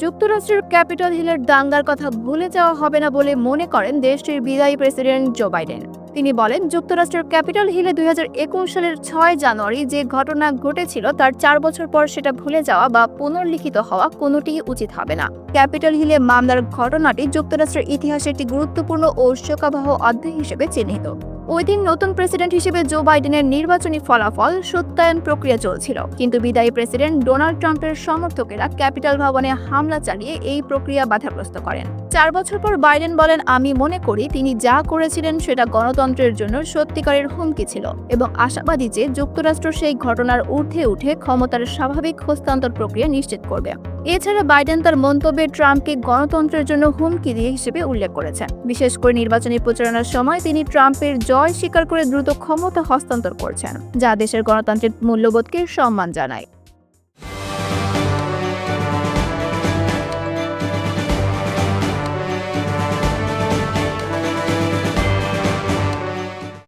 যুক্তরাষ্ট্রের ক্যাপিটল হিলের দাঙ্গার কথা ভুলে যাওয়া হবে না বলে মনে করেন দেশটির বিদায়ী প্রেসিডেন্ট জো বাইডেন। তিনি বলেন, যুক্তরাষ্ট্রের ক্যাপিটল হিলে দুই হাজার একুশ সালের ছয় জানুয়ারি যে ঘটনা ঘটেছিল তার চার বছর পর সেটা ভুলে যাওয়া বা পুনর্লিখিত হওয়া কোনোটিই উচিত হবে না। ক্যাপিটল হিলে মামলার ঘটনাটি যুক্তরাষ্ট্রের ইতিহাসে একটি গুরুত্বপূর্ণ ও শোকাবহ অধ্যায় হিসেবে চিহ্নিত। ওই দিন নতুন প্রেসিডেন্ট হিসেবে জো বাইডেনের নির্বাচনী ফলাফল সত্যায়ন প্রক্রিয়া চলছিল। কিন্তু বিদায়ী প্রেসিডেন্ট ডোনাল্ড ট্রাম্পের সমর্থকেরা ক্যাপিটাল ভবনে হামলা চালিয়ে এই প্রক্রিয়া বাধাগ্রস্ত করেন। চার বছর পর বাইডেন বলেন, আমি মনে করি তিনি যা করেছিলেন সেটা গণতন্ত্রের জন্য সত্যিকারের হুমকি ছিল এবং আশাবাদী যে যুক্তরাষ্ট্র সেই ঘটনার ঊর্ধ্বে উঠে ক্ষমতার স্বাভাবিক হস্তান্তর প্রক্রিয়া নিশ্চিত করবে। এছাড়া বাইডেন তার মন্তব্যে ট্রাম্পকে গণতন্ত্রের জন্য হুমকি দিয়ে হিসেবে উল্লেখ করেছেন। বিশেষ করে নির্বাচনী প্রচারণার সময় তিনি ট্রাম্পের জয় স্বীকার করে দ্রুত ক্ষমতা হস্তান্তর করছেন, যা দেশের গণতান্ত্রিক মূল্যবোধকে সম্মান জানায়।